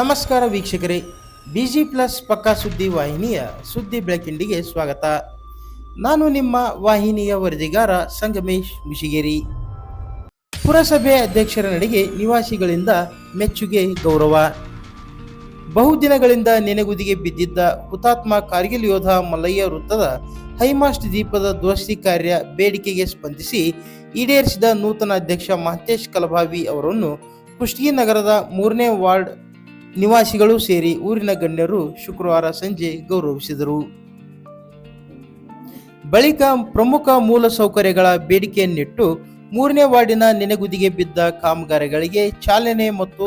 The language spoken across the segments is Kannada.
ನಮಸ್ಕಾರ ವೀಕ್ಷಕರೇ, ಬಿಜಿ ಪ್ಲಸ್ ಪಕ್ಕಾ ಸುದ್ದಿ ವಾಹಿನಿಯ ಸುದ್ದಿ ಬೆಳಕಿಂಡಿಗೆ ಸ್ವಾಗತ. ನಾನು ನಿಮ್ಮ ವಾಹಿನಿಯ ವರದಿಗಾರ ಸಂಗಮೇಶ್ ಮುಶಿಗೇರಿ ಪುರಸಭೆ ಅಧ್ಯಕ್ಷರ ನಡೆಗೆ ನಿವಾಸಿಗಳಿಂದ ಮೆಚ್ಚುಗೆ ಗೌರವ. ಬಹುದಿನಗಳಿಂದ ನೆನೆಗುದಿಗೆ ಬಿದ್ದಿದ್ದ ಹುತಾತ್ಮ ಕಾರ್ಗಿಲ್ ಯೋಧ ಮಲ್ಲಯ್ಯ ವೃತ್ತದ ಹೈಮಾಸ್ಟ್ ದೀಪದ ದುರಸ್ತಿ ಕಾರ್ಯ ಬೇಡಿಕೆಗೆ ಸ್ಪಂದಿಸಿ ಈಡೇರಿಸಿದ ನೂತನ ಅಧ್ಯಕ್ಷ ಮಹಂತೇಶ್ ಕಲಭಾವಿ ಅವರನ್ನು ಕುಷ್ಟಗಿ ನಗರದ ಮೂರನೇ ವಾರ್ಡ್ ನಿವಾಸಿಗಳು ಸೇರಿ ಊರಿನ ಗಣ್ಯರು ಶುಕ್ರವಾರ ಸಂಜೆ ಗೌರವಿಸಿದರು. ಬಳಿಕ ಪ್ರಮುಖ ಮೂಲ ಸೌಕರ್ಯಗಳ ಬೇಡಿಕೆಯನ್ನಿಟ್ಟು ಮೂರನೇ ವಾರ್ಡಿನ ನೆನೆಗುದಿಗೆ ಬಿದ್ದ ಕಾಮಗಾರಿಗಳಿಗೆ ಚಾಲನೆ ಮತ್ತು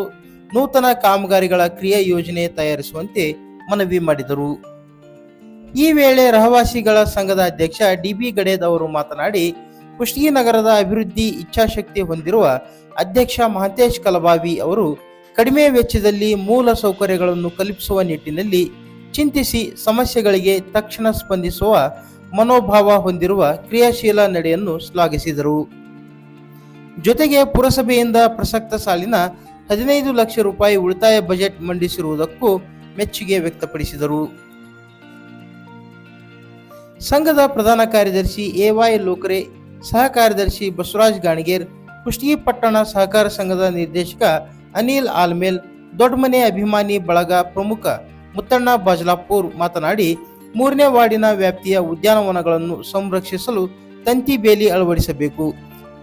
ನೂತನ ಕಾಮಗಾರಿಗಳ ಕ್ರಿಯಾ ಯೋಜನೆ ತಯಾರಿಸುವಂತೆ ಮನವಿ ಮಾಡಿದರು. ಈ ವೇಳೆ ರಹವಾಸಿಗಳ ಸಂಘದ ಅಧ್ಯಕ್ಷ ಡಿಬಿ ಗಡೇದ್ ಅವರು ಮಾತನಾಡಿ, ಕುಷ್ಟಗಿ ನಗರದ ಅಭಿವೃದ್ಧಿ ಇಚ್ಛಾಶಕ್ತಿ ಹೊಂದಿರುವ ಅಧ್ಯಕ್ಷ ಮಹಂತೇಶ್ ಕಲಬಾವಿ ಅವರು ಕಡಿಮೆ ವೆಚ್ಚದಲ್ಲಿ ಮೂಲ ಸೌಕರ್ಯಗಳನ್ನು ಕಲ್ಪಿಸುವ ನಿಟ್ಟಿನಲ್ಲಿ ಚಿಂತಿಸಿ ಸಮಸ್ಯೆಗಳಿಗೆ ತಕ್ಷಣ ಸ್ಪಂದಿಸುವ ಮನೋಭಾವ ಹೊಂದಿರುವ ಕ್ರಿಯಾಶೀಲ ನಡೆಯನ್ನು ಶ್ಲಾಘಿಸಿದರು. ಜೊತೆಗೆ ಪುರಸಭೆಯಿಂದ ಪ್ರಸಕ್ತ ಸಾಲಿನ ಹದಿನೈದು ಲಕ್ಷ ರೂಪಾಯಿ ಉಳಿತಾಯ ಬಜೆಟ್ ಮಂಡಿಸಿರುವುದಕ್ಕೂ ಮೆಚ್ಚುಗೆ ವ್ಯಕ್ತಪಡಿಸಿದರು. ಸಂಘದ ಪ್ರಧಾನ ಕಾರ್ಯದರ್ಶಿ ಎವೈ ಲೋಕರೆ, ಸಹ ಕಾರ್ಯದರ್ಶಿ ಬಸವರಾಜ್ ಗಾಣಿಗೇರ್, ಕುಷ್ಟಗಿ ಪಟ್ಟಣ ಸಹಕಾರ ಸಂಘದ ನಿರ್ದೇಶಕ ಅನಿಲ್ ಆಲ್ಮೇಲ್, ದೊಡ್ಡಮನೆ ಅಭಿಮಾನಿ ಬಳಗ ಪ್ರಮುಖ ಮುತ್ತಣ್ಣ ಬಾಜ್ಲಾಪುರ್ ಮಾತನಾಡಿ, ಮೂರನೇ ವಾರ್ಡಿನ ವ್ಯಾಪ್ತಿಯ ಉದ್ಯಾನವನಗಳನ್ನು ಸಂರಕ್ಷಿಸಲು ತಂತಿ ಬೇಲಿ ಅಳವಡಿಸಬೇಕು.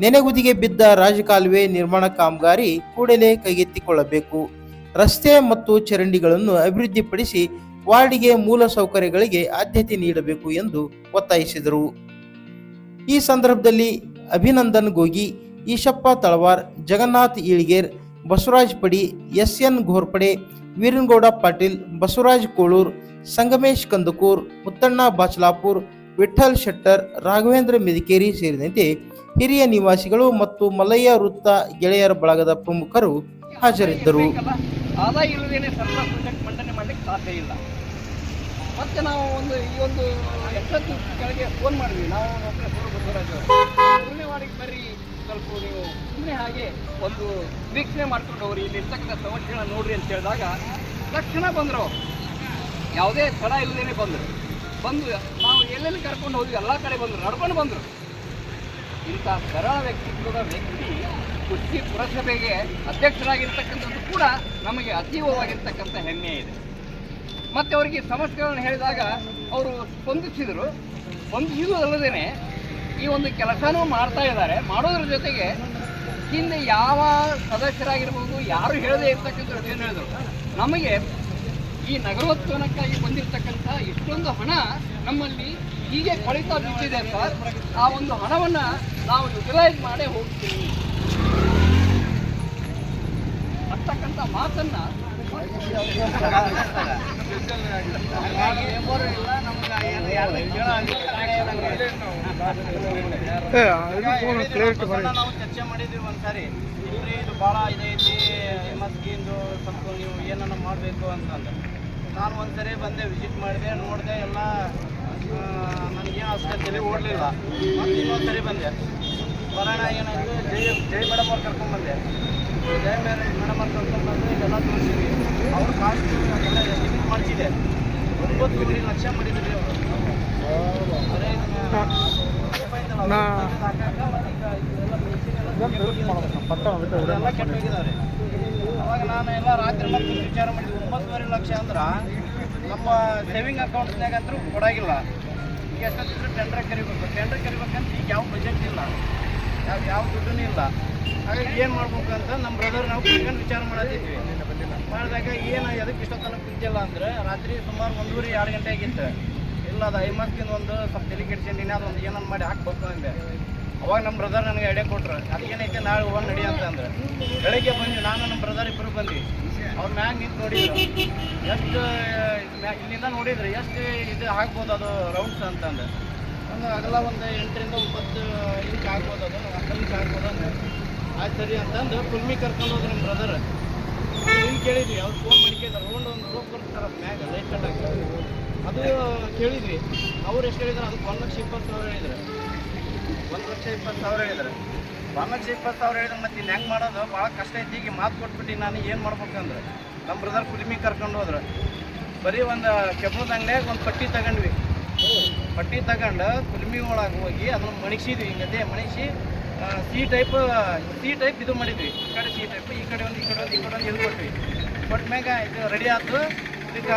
ನೆನೆಗುದಿಗೆ ಬಿದ್ದ ರಾಜಕಾಲುವೆ ನಿರ್ಮಾಣ ಕಾಮಗಾರಿ ಕೂಡಲೇ ಕೈಗೆತ್ತಿಕೊಳ್ಳಬೇಕು. ರಸ್ತೆ ಮತ್ತು ಚರಂಡಿಗಳನ್ನು ಅಭಿವೃದ್ಧಿಪಡಿಸಿ ವಾರ್ಡಿಗೆ ಮೂಲ ಸೌಕರ್ಯಗಳಿಗೆ ಆದ್ಯತೆ ನೀಡಬೇಕು ಎಂದು ಒತ್ತಾಯಿಸಿದರು. ಈ ಸಂದರ್ಭದಲ್ಲಿ ಅಭಿನಂದನ್ ಗೋಗಿ, ಈಶಪ್ಪ ತಳವಾರ್, ಜಗನ್ನಾಥ್ ಈಳ್ಗೇರ್ ಬಸವರಾಜ್ ಪಡಿ ಎಸ್ ಎನ್ ಘೋರ್ಪಡೆ, ವೀರನ್ಗೌಡ ಪಾಟೀಲ್, ಬಸವರಾಜ್ ಕೋಳೂರ್, ಸಂಗಮೇಶ್ ಕಂದಕೂರ್, ಮುತ್ತಣ್ಣ ಬಾಚಲಾಪುರ್ ವಿಠಲ್ ಶೆಟ್ಟರ್, ರಾಘವೇಂದ್ರ ಮೆದಿಕೇರಿ ಸೇರಿದಂತೆ ಹಿರಿಯ ನಿವಾಸಿಗಳು ಮತ್ತು ಮಲಯ್ಯ ವೃತ್ತ ಗೆಳೆಯರ ಬಳಗದ ಪ್ರಮುಖರು ಹಾಜರಿದ್ದರು. ಸರ್ಕಾರ ಪ್ರಾಜೆಕ್ಟ್ ಮಂಡನೆ ಮಾಡ್ಲಿಕ್ಕೆ ಸಾಧ್ಯ ಇಲ್ಲ. ಮತ್ತೆ ನಾವು ಒಂದು ಈ ಒಂದು ಎಷ್ಟೊತ್ತು ಕೆಳಗೆ ಫೋನ್ ಮಾಡಿದ್ವಿ. ನಾವು ಬಸವರಾಜ್ ಅವರು. ಸ್ವಲ್ಪ ನೀವು. ಸುಮ್ಮನೆ ಹಾಗೆ ಒಂದು ವೀಕ್ಷಣೆ ಮಾಡ್ಕೊಂಡು ಅವ್ರು ಇಲ್ಲಿ ಇರ್ತಕ್ಕಂಥ ಸಮಸ್ಯೆಗಳನ್ನ ನೋಡ್ರಿ ಅಂತ ಹೇಳಿದಾಗ ತಕ್ಷಣ ಬಂದರು ಯಾವುದೇ ತಡ ಇಲ್ಲದೇ ಬಂದರು. ಬಂದು ನಾವು ಎಲ್ಲೆಲ್ಲಿ ಕರ್ಕೊಂಡು ಹೋದ್ವಿ, ಎಲ್ಲ ಕಡೆ ಬಂದರು. ನಡ್ಕೊಂಡು ಬಂದರು. ಇಂಥ ಸರಳ ವ್ಯಕ್ತಿತ್ವದ ವ್ಯಕ್ತಿ ಕುರ್ಚಿ ಪುರಸಭೆಗೆ ಅಧ್ಯಕ್ಷರಾಗಿರ್ತಕ್ಕಂಥದ್ದು ಕೂಡ ನಮಗೆ ಅತೀವವಾಗಿರ್ತಕ್ಕಂಥ ಹೆಮ್ಮೆ ಇದೆ. ಮತ್ತು ಅವರಿಗೆ ಸಮಸ್ಯೆಗಳನ್ನು ಹೇಳಿದಾಗ ಅವರು ಸ್ಪಂದಿಸಿದರು. ಸ್ಪಂದಿಸಿದೂ ಅಲ್ಲದೇನೆ ಈ ಒಂದು ಕೆಲಸನೂ ಮಾಡ್ತಾ ಇದ್ದಾರೆ. ಮಾಡೋದ್ರ ಜೊತೆಗೆ ಹಿಂದೆ ಯಾವ ಸದಸ್ಯರಾಗಿರ್ಬೋದು ಯಾರು ಹೇಳದೇ ಇರ್ತಕ್ಕಂಥ ಏನು ಹೇಳಿದ್ರು ನಮಗೆ ಈ ನಗರೋತ್ಥಾನಕ್ಕಾಗಿ ಬಂದಿರತಕ್ಕಂಥ ಇಷ್ಟೊಂದು ಹಣ ನಮ್ಮಲ್ಲಿ ಹೀಗೆ ಕೊಳಿತಾ ಬಿದ್ದಿದೆ ಅಂತ ಆ ಒಂದು ಹಣವನ್ನು ನಾವು ಯುಟಿಲೈಸ್ ಮಾಡೇ ಹೋಗ್ತೀವಿ. ಅಂತಕ್ಕಂಥ ಮಾತನ್ನ ನಾವು ಚರ್ಚೆ ಮಾಡಿದ್ವಿ ಒಂದ್ಸಾರಿ. ಇಲ್ರಿ ಇದು ಭಾಳ ಇದೈತಿ ಮಸ್ಕಿಂದು ಸ್ವಲ್ಪ ನೀವು ಏನನ್ನ ಮಾಡಬೇಕು ಅಂತಂದು. ನಾನು ಒಂದ್ಸರಿ ಬಂದೆ ವಿಸಿಟ್ ಮಾಡಿದೆ ನೋಡಿದೆ ಎಲ್ಲ ನನಗೇನು ಅಷ್ಟೇ ತಲೆ ಓಡಲಿಲ್ಲ. ಮತ್ತೆ ಇನ್ನೊಂದು ಸರಿ ಬಂದೆ. ಬರೋಣ ಏನಾಯ್ತು? ಜೈ ಜೈ ಮೇಡಮ್ ಅವ್ರು ಕರ್ಕೊಂಡ್ಬಂದೆ ಜೈ ಮೇಡಮ್ ಮೇಡಮ್ ಅವ್ರು ಕರ್ಕೊಂಡ್ಬಂದು ಇದೆಲ್ಲ ತೋರಿಸಿದ್ವಿ. ಅವ್ರು ಕಾಸ್ಟ್ ಎಲ್ಲ ಎಸ್ಟಿಮೇಟ್ ಮಾಡಿಸಿದೆ. ಒಂಬತ್ತು ಲಕ್ಷ ಮಾಡಿದ್ರಿ ಅವರು. ಅದೇ ಪಟ್ಟ ಅವಾಗ ನಾನು ಎಲ್ಲ ರಾತ್ರಿ ಮತ್ತೆ ವಿಚಾರ ಮಾಡಿದ್ವಿ ಒಂಬತ್ತುವರೆ ಲಕ್ಷ ಅಂದ್ರೆ ನಮ್ಮ ಸೇವಿಂಗ್ ಅಕೌಂಟ್ನಾಗ ಅಂತೂ ಕೊಡಾಗಿಲ್ಲ ಈಗ ಎಷ್ಟೊತ್ತಿದ್ರು ಟೆಂಡರ್ ಕರಿಬೇಕು ಟೆಂಡರ್ ಕರಿಬೇಕಂತ ಈಗ ಯಾವ ಬಜೆಟ್ ಇಲ್ಲ ಯಾವ ಯಾವ ದುಡ್ಡೂ ಇಲ್ಲ ಹಾಗಾಗಿ ಏನು ಮಾಡ್ಬೇಕು ಅಂತ ನಮ್ಮ ಬ್ರದರ್ ನಾವು ಕುತ್ಕೊಂಡು ವಿಚಾರ ಮಾಡತ್ತಿದ್ವಿ ಮಾಡಿದಾಗ ಏನು ಎದಕ್ಕೆ ಇಷ್ಟೊತ್ತನ ಕುಂತಿಲ್ಲ ಅಂದ್ರೆ ರಾತ್ರಿ ಸುಮಾರು ಒಂದೂವರೆ ಎರಡು ಗಂಟೆ ಆಗಿತ್ತು ಇಲ್ಲ, ಅದು ಐಮಸ್ಕಿಂದ ಒಂದು ಸ್ವಲ್ಪ ತಲೆ ಅದು ಅದೊಂದು ಏನೊಂದು ಮಾಡಿ ಹಾಕ್ಬೇಕು ಅಂದೆ. ಅವಾಗ ನಮ್ಮ ಬ್ರದರ್ ನನಗೆ ಐಡಿಯಾ ಕೊಟ್ರು. ಅದೇನೈತೆ ನಾಳೆ ಹೋಗ್ ನಡಿ ಅಂತಂದ್ರೆ ಬೆಳಗ್ಗೆ ಬಂದ್ವಿ, ನಾನು ನಮ್ಮ ಬ್ರದರ್ ಇಬ್ಬರು ಬಂದ್ವಿ. ಅವ್ರ ಮ್ಯಾಗ ನಿಂತು ನೋಡಿದ್ರು. ಎಷ್ಟು ಇಲ್ಲಿಂದ ನೋಡಿದ್ರೆ ಎಷ್ಟು ಇದು ಹಾಕ್ಬೋದು ಅದು ರೌಂಡ್ಸ್ ಅಂತಂದು ಒಂದು ಅಗಲ ಒಂದು ಎಂಟರಿಂದ ಒಂಬತ್ತು ಇಂಚ್ ಆಗ್ಬೋದು ಅದು, ಹತ್ತು ಇಂಚ್ ಆಗ್ಬೋದು ಅಂದ್ರೆ ಆಯ್ತು ಸರಿ ಅಂತಂದು ಕುಲ್ಮಿ ಕರ್ಕೊಂಡು ಹೋದ್ರು ನಮ್ಮ ಬ್ರದರ್ ಇಲ್ಲಿ ಕೇಳಿದ್ವಿ, ಅವ್ರು ಫೋನ್ ಮಾಡಿ ಕೇಳಿದ್ರು ರೌಂಡ್ ಒಂದು ರೋಪ್ ಬರ್ತಾರೆ ಮ್ಯಾಗ ಲೈಟ್ ಕಟ್ಟಾಗಿ ಅದು ಕೇಳಿದ್ವಿ. ಅವ್ರು ಎಷ್ಟು ಹೇಳಿದ್ರು? ಅದಕ್ಕೆ ಒಂದು ಲಕ್ಷ ಇಪ್ಪತ್ತು ಸಾವಿರ ಹೇಳಿದ್ರು. ಒಂದು ಲಕ್ಷ ಇಪ್ಪತ್ತು ಸಾವಿರ ಹೇಳಿದ್ರು. ಒಂದು ಲಕ್ಷ ಇಪ್ಪತ್ತು ಸಾವಿರ ಹೇಳಿದ್ರೆ ಮತ್ತೆ ಇನ್ನು ಹೆಂಗೆ ಮಾಡೋದು? ಭಾಳ ಕಷ್ಟ ಐತಿ. ಈಗ ಮಾತು ಕೊಟ್ಬಿಟ್ಟು ನಾನು, ಏನು ಮಾಡ್ಬೇಕಂದ್ರೆ ನಮ್ಮ ಬ್ರದರ್ ಕುಲಿಮಿ ಕರ್ಕೊಂಡು ಹೋದ್ರು. ಬರೀ ಒಂದು ಕೆಬ್ಬಣದ ಅಂಗಡಿಯಾಗ ಒಂದು ಪಟ್ಟಿ ತಗೊಂಡ್ವಿ. ಪಟ್ಟಿ ತಗೊಂಡು ಕುಲ್ಮಿ ಒಳಗೆ ಹೋಗಿ ಅದನ್ನ ಮಣಿಸಿದ್ವಿ. ಹಿಂಗದೆ ಮಣಿಸಿ ಸಿ ಟೈಪ್ ಸಿ ಟೈಪ್ ಇದು ಮಾಡಿದ್ವಿ. ಈ ಕಡೆ ಸಿ ಟೈಪ್ ಈ ಕಡೆ ಒಂದು, ಈ ಕಡೆ ಒಂದು, ಈ ಕಡೆ ಒಂದು ಇದು ಕೊಟ್ವಿ. ಕೊಟ್ಮ್ಯಾಗ ಇದು ರೆಡಿ ಆಯ್ತು ಈಗ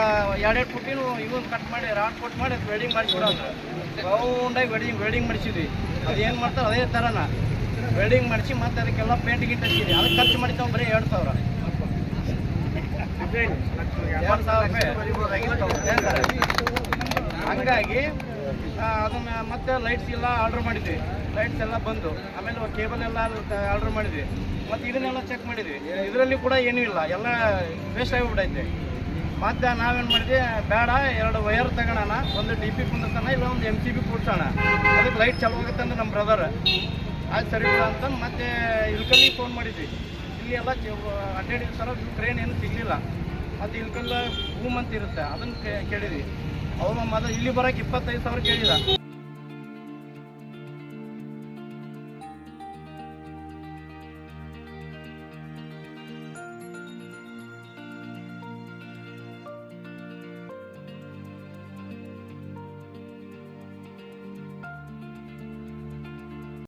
ಎರಡೆರಡು ಫುಟ್ಟಿನ ಇವನ್ ಕಟ್ ಮಾಡಿ ರಾಡ್ ಕೊಟ್ ಮಾಡಿ ವೆಲ್ಡಿಂಗ್ ಮಾಡಿಸ್ಬಿಡೋದು ರೌಂಡಾಗಿ ವೆಲ್ಡಿಂಗ್ ವೆಲ್ಡಿಂಗ್ ಮಾಡಿಸಿದ್ವಿ. ಅದು ಏನು ಮಾಡ್ತಾರೆ ಅದೇ ಥರನ ವೆಲ್ಡಿಂಗ್ ಮಾಡಿಸಿ ಮತ್ತೆ ಅದಕ್ಕೆಲ್ಲ ಪೇಂಟ್ ಗಿಂಟ್ ಹಚ್ಚಿದ್ವಿ. ಅದಕ್ಕೆ ಖರ್ಚು ಮಾಡಿದ್ದಾವೆ ಬರೀ ಎರಡು ಸಾವಿರ? ಹಂಗಾಗಿ ಅದನ್ನ ಮತ್ತೆ ಲೈಟ್ಸ್ ಎಲ್ಲ ಆರ್ಡರ್ ಮಾಡಿದ್ವಿ. ಲೈಟ್ಸ್ ಎಲ್ಲ ಬಂದು. ಆಮೇಲೆ ಕೇಬಲ್ ಎಲ್ಲ ಆರ್ಡರ್ ಮಾಡಿದ್ವಿ. ಮತ್ತೆ ಇದನ್ನೆಲ್ಲ ಚೆಕ್ ಮಾಡಿದ್ವಿ. ಇದರಲ್ಲಿ ಕೂಡ ಏನೂ ಇಲ್ಲ. ಎಲ್ಲ ವೇಸ್ಟ್ ಆಗಿಬಿಟ್ಟೈತೆ ಮತ್ತೆ ನಾವೇನು ಮಾಡಿದ್ವಿ? ಬೇಡ, ಎರಡು ವೈರ್ ತಗೋಣ ಒಂದು ಡಿ ಪಿ ಕುಂದಿರ್ತಾನ ಇಲ್ಲ ಒಂದು ಎಂ ಸಿ ಬಿ ಕೂಡ್ಸೋಣ. ಅದಕ್ಕೆ ಲೈಟ್ ಚಾಲೂ ಆಗುತ್ತೆ ಅಂದ್ರೆ ನಮ್ಮ ಬ್ರದರ್ ಅದು ಸರಿ ಇಲ್ಲ ಅಂತ ಮತ್ತೆ ಇಲ್ಕಲ್ಲಿ ಫೋನ್ ಮಾಡಿದ್ವಿ. ಇಲ್ಲಿ ಎಲ್ಲ ಅಡ್ಡಾಡಿದ ಸಲ ಟ್ರೈನ್ ಏನು ಸಿಗಲಿಲ್ಲ. ಮತ್ತು ಇಲ್ಕಲ್ಲ ಭೂಮ್ ಅಂತ ಇರುತ್ತೆ, ಅದನ್ನು ಕೇಳಿದ್ವಿ. ಅವ್ರು ನಮ್ಮ ಇಲ್ಲಿ ಬರಕ್ಕೆ ಇಪ್ಪತ್ತೈದು ಸಾವಿರ ಕೇಳಿದ.